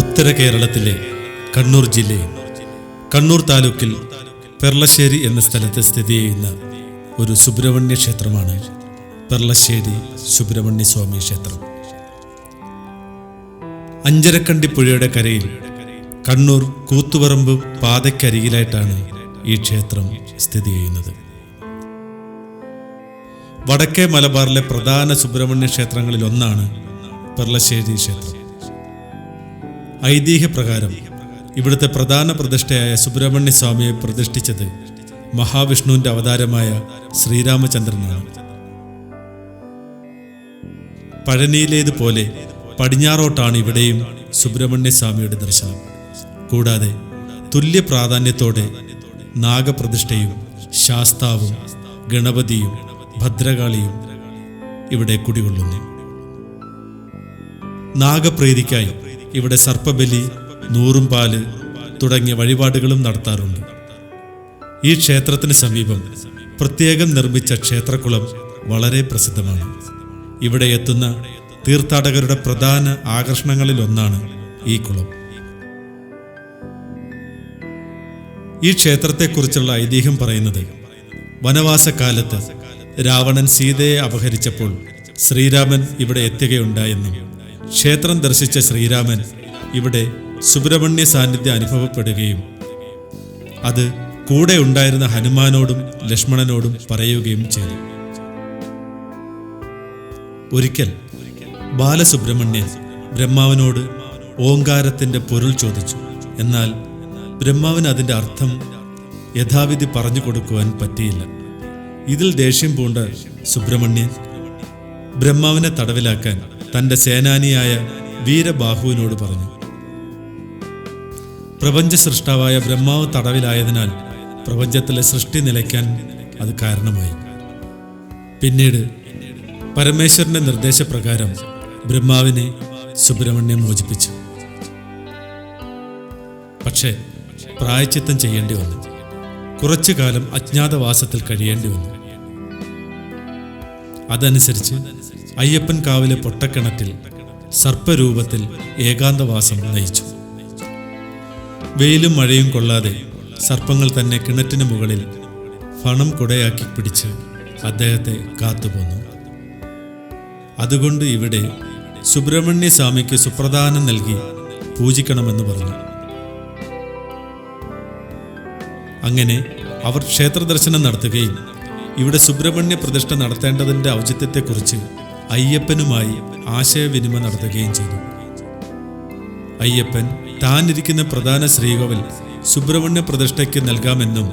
ഉത്തര കേരളത്തിലെ കണ്ണൂർ ജില്ലയിൽ കണ്ണൂർ താലൂക്കിൽ പെർളശ്ശേരി എന്ന സ്ഥലത്ത് സ്ഥിതി ചെയ്യുന്ന ഒരു സുബ്രഹ്മണ്യ ക്ഷേത്രമാണ് പെർളശ്ശേരി സുബ്രഹ്മണ്യ സ്വാമി ക്ഷേത്രം. അഞ്ചരക്കണ്ടി പുഴയുടെ കരയിൽ കണ്ണൂർ കൂത്തുപറമ്പ് പാതയ്ക്കരികിലായിട്ടാണ് ഈ ക്ഷേത്രം സ്ഥിതി ചെയ്യുന്നത്. വടക്കേ മലബാറിലെ പ്രധാന സുബ്രഹ്മണ്യ ക്ഷേത്രങ്ങളിൽ ഒന്നാണ് പെർളശ്ശേരി ക്ഷേത്രം. ഐതിഹ്യപ്രകാരം ഇവിടുത്തെ പ്രധാന പ്രതിഷ്ഠയായ സുബ്രഹ്മണ്യ സ്വാമിയെ പ്രതിഷ്ഠിച്ചത് മഹാവിഷ്ണുവിന്റെ അവതാരമായ ശ്രീരാമചന്ദ്രനാണ്. പഴനിയിലേതുപോലെ പടിഞ്ഞാറോട്ടാണ് ഇവിടെയും സുബ്രഹ്മണ്യ സ്വാമിയുടെ ദർശനം. കൂടാതെ തുല്യ പ്രാധാന്യത്തോടെ നാഗപ്രതിഷ്ഠയും ശാസ്താവും ഗണപതിയും ഭദ്രകാളിയും ഇവിടെ കുടികൊള്ളുന്നു. നാഗപ്രീതിക്കായി ഇവിടെ സർപ്പബലി നൂറും പാൽ തുടങ്ങിയ വഴിപാടുകളും നടത്താറുണ്ട്. ഈ ക്ഷേത്രത്തിന് സമീപം പ്രത്യേകം നിർമ്മിച്ച ക്ഷേത്രക്കുളം വളരെ പ്രസിദ്ധമാണ്. ഇവിടെ എത്തുന്ന തീർത്ഥാടകരുടെ പ്രധാന ആകർഷണങ്ങളിൽ ഒന്നാണ് ഈ കുളം. ഈ ക്ഷേത്രത്തെക്കുറിച്ചുള്ള ഐതിഹ്യം പറയുന്നത് വനവാസകാലത്ത് രാവണൻ സീതയെ അപഹരിച്ചപ്പോൾ ശ്രീരാമൻ ഇവിടെ എത്തുകയുണ്ടായെന്നും ക്ഷേത്രം ദർശിച്ച ശ്രീരാമൻ ഇവിടെ സുബ്രഹ്മണ്യ സാന്നിധ്യം അനുഭവപ്പെടുകയും അത് കൂടെ ഉണ്ടായിരുന്ന ഹനുമാനോടും ലക്ഷ്മണനോടും പറയുകയും ചെയ്തു. ഒരിക്കൽ ബാലസുബ്രഹ്മണ്യൻ ബ്രഹ്മാവിനോട് ഓങ്കാരത്തിന്റെ പൊരുൾ ചോദിച്ചു. എന്നാൽ ബ്രഹ്മാവിന് അതിന്റെ അർത്ഥം യഥാവിധി പറഞ്ഞു കൊടുക്കുവാൻ പറ്റിയില്ല. ഇതിൽ ദേഷ്യം പൂണ്ട സുബ്രഹ്മണ്യൻ ബ്രഹ്മാവിനെ തടവിലാക്കാൻ തന്റെ സേനാനിയായ വീരബാഹുവിനോട് പറഞ്ഞു പ്രപഞ്ച സൃഷ്ടാവായ ബ്രഹ്മാവ് തടവിലായതിനാൽ പ്രപഞ്ചത്തിലെ സൃഷ്ടി നിലയ്ക്കാൻ അത് കാരണമായി. പിന്നീട് പരമേശ്വരന്റെ നിർദ്ദേശപ്രകാരം ബ്രഹ്മാവിനെ സുബ്രഹ്മണ്യം മോചിപ്പിച്ചു. പക്ഷേ പ്രായച്ചിത്തം ചെയ്യേണ്ടി വന്നു. കുറച്ചു കാലം അജ്ഞാതവാസത്തിൽ കഴിയേണ്ടി വന്നു. അതനുസരിച്ച് അയ്യപ്പൻ കാവിലെ പൊട്ടക്കിണറ്റിൽ സർപ്പരൂപത്തിൽ ഏകാന്തവാസം നയിച്ചു. വെയിലും മഴയും കൊള്ളാതെ സർപ്പങ്ങൾ തന്നെ കിണറ്റിന് മുകളിൽ ഫണം കുടയാക്കി പിടിച്ച് അദ്ദേഹത്തെ കാത്തുപോന്നു. അതുകൊണ്ട് ഇവിടെ സുബ്രഹ്മണ്യ സ്വാമിക്ക് സുപ്രധാനം നൽകി പൂജിക്കണമെന്ന് പറഞ്ഞു. അങ്ങനെ അവർ ക്ഷേത്രദർശനം നടത്തുകയും ഇവിടെ സുബ്രഹ്മണ്യ പ്രതിഷ്ഠ നടത്തേണ്ടതിന്റെ ഔചിത്യത്തെക്കുറിച്ച് അയ്യപ്പനുമായി ആശയവിനിമയം നടത്തുകയും ചെയ്തു. അയ്യപ്പൻ താനിരിക്കുന്ന പ്രധാന ശ്രീകോവിൽ സുബ്രഹ്മണ്യ പ്രതിഷ്ഠയ്ക്ക് നൽകാമെന്നും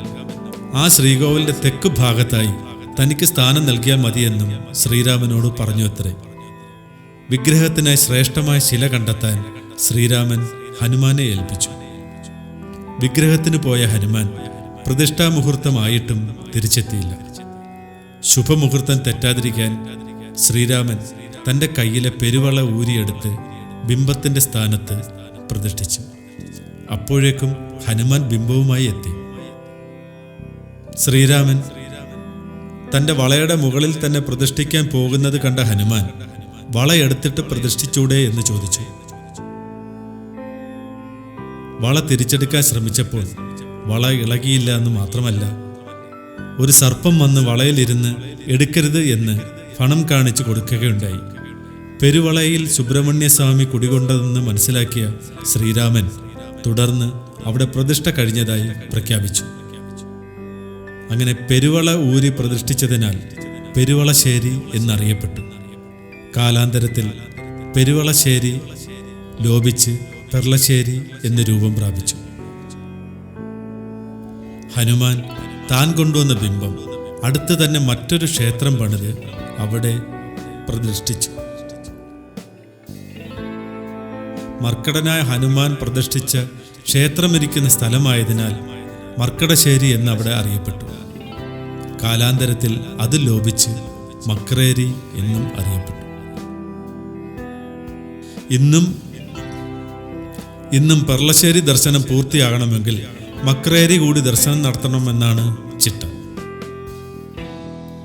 ആ ശ്രീകോവിലിന്റെ തെക്ക് ഭാഗത്തായി തനിക്ക് സ്ഥാനം നൽകിയാൽ മതിയെന്നും ശ്രീരാമനോട് പറഞ്ഞു അത്രേ വിഗ്രഹത്തിനായി ശ്രേഷ്ഠമായ ശില കണ്ടെത്താൻ ശ്രീരാമൻ ഹനുമാനെ ഏൽപ്പിച്ചു. വിഗ്രഹത്തിന് പോയ ഹനുമാൻ പ്രതിഷ്ഠാ മുഹൂർത്തമായിട്ടും തിരിച്ചെത്തിയില്ല. ശുഭമുഹൂർത്തം തെറ്റാതിരിക്കാൻ ശ്രീരാമൻ തന്റെ കയ്യിലെ പെരുവള ഊരിയെടുത്ത് ബിംബത്തിന്റെ സ്ഥാനത്ത് പ്രതിഷ്ഠിച്ചു. അപ്പോഴേക്കും ഹനുമാൻ ബിംബവുമായി എത്തി. ശ്രീരാമൻ തന്റെ വളയുടെ മുകളിൽ തന്നെ പ്രതിഷ്ഠിക്കാൻ പോകുന്നത് കണ്ട ഹനുമാൻ വളയെടുത്തിട്ട് പ്രതിഷ്ഠിച്ചൂടെ എന്ന് ചോദിച്ചു. വള തിരിച്ചെടുക്കാൻ ശ്രമിച്ചപ്പോൾ വള ഇളകിയില്ല എന്ന് മാത്രമല്ല ഒരു സർപ്പം വന്ന് വളയിലിരുന്ന് എടുക്കരുത് എന്ന് പണം കാണിച്ചു കൊടുക്കുകയുണ്ടായി. പെരുവളയിൽ സുബ്രഹ്മണ്യസ്വാമി കുടികൊണ്ടതെന്ന് മനസ്സിലാക്കിയ ശ്രീരാമൻ തുടർന്ന് അവിടെ പ്രതിഷ്ഠ കഴിഞ്ഞതായി പ്രഖ്യാപിച്ചു. അങ്ങനെ പെരുവള ഊരി പ്രതിഷ്ഠിച്ചതിനാൽ പെരുവളശ്ശേരി എന്നറിയപ്പെട്ടു. കാലാന്തരത്തിൽ പെരുവളശ്ശേരി ലോപിച്ച് പെർളശ്ശേരി എന്ന് രൂപം പ്രാപിച്ചു. ഹനുമാൻ താൻ കൊണ്ടുവന്ന ബിംബം അടുത്ത് തന്നെ മറ്റൊരു ക്ഷേത്രം പണിത് അവിടെ പ്രതിഷ്ഠിച്ചു. മർക്കടനായ ഹനുമാൻ പ്രതിഷ്ഠിച്ച ക്ഷേത്രമിരിക്കുന്ന സ്ഥലമായതിനാൽ മർക്കടശ്ശേരി എന്ന് അവിടെ അറിയപ്പെട്ടു. കാലാന്തരത്തിൽ അത് ലോപിച്ച് മക്രേരി എന്നും അറിയപ്പെട്ടു. ഇന്നും ഇന്നും പെർളശ്ശേരി ദർശനം പൂർത്തിയാകണമെങ്കിൽ മക്രേരി കൂടി ദർശനം നടത്തണമെന്നാണ് ചിട്ടം.